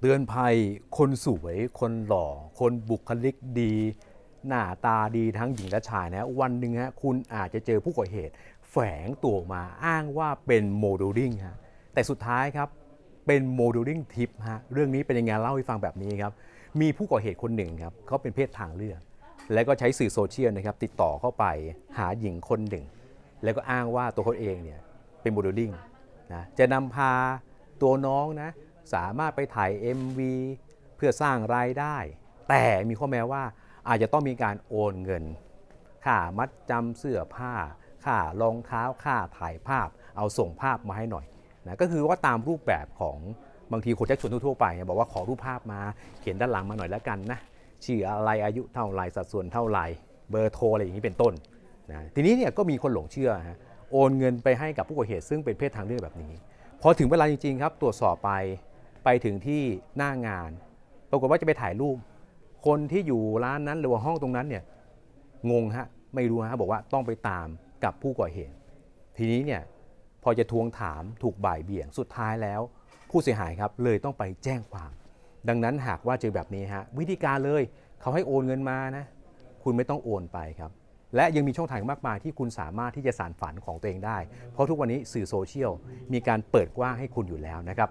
เตือนภัยคนสวย คนหล่อ คนบุคลิกดี หน้าตาดีทั้งหญิงและชายนะวันหนึ่งฮะคุณอาจจะเจอผู้ก่อเหตุ แฝงตัวมาอ้างว่าเป็นโมเดลลิ่งฮะแต่สุดท้ายครับเป็นโมเดลลิ่งทิปฮะเรื่องนี้เป็นยังไงเล่าให้ฟังแบบนี้ครับมีผู้ก่อเหตุคนหนึ่งครับเขาเป็นเพศทางเลือก แล้วก็ใช้สื่อโซเชียลนะครับติดต่อเข้าไปหาหญิงคนหนึ่ง แล้วก็อ้างว่าตัวเขาเองเนี่ยเป็นโมเดลลิ่งนะจะนำพาตัวน้องนะ สามารถไปถ่าย MV เพื่อสร้างรายได้ แต่มีข้อแม้ว่าอาจจะต้องมีการโอนเงิน ค่ามัดจำเสื้อผ้า ค่ารองเท้า ค่าถ่ายภาพ เอาส่งภาพมาให้หน่อยนะก็คือว่าตามรูปแบบของบางทีคนแจ็คชวนทั่วไปเนี่ยบอกว่าขอรูปภาพมาเขียนด้านหลังมาหน่อยแล้วกันนะชื่ออะไรอายุเท่าไรสัดส่วนเท่าไรเบอร์โทรอะไรอย่างนี้เป็นต้นนะทีนี้เนี่ยก็มีคนหลงเชื่อฮะโอนเงินไปให้กับผู้ก่อเหตุซึ่งเป็นเพศทางเลือกแบบนี้ พอถึงเวลาจริงๆครับ ตรวจสอบไป ไปถึงที่หน้างาน ปรากฏว่าจะไปถ่ายรูป คนที่อยู่ร้านนั้นหรือว่าห้องตรงนั้นเนี่ยงงฮะไม่รู้ฮะบอกว่าต้องไปตามกับผู้ก่อเหตุ ทีนี้เนี่ยพอจะทวงถามถูกบ่ายเบี่ยงสุดท้ายแล้ว ผู้เสียหายครับเลยต้องไปแจ้งความ ดังนั้นหากว่าเจอแบบนี้ฮะวิธีการเลยเขาให้โอนเงินมานะคุณไม่ต้องโอนไปครับ และยังมีช่องทางมากมายที่คุณสามารถที่จะสานฝันของตัวเองได้ เพราะทุกวันนี้สื่อโซเชียลมีการเปิดกว้างให้คุณอยู่แล้วนะครับ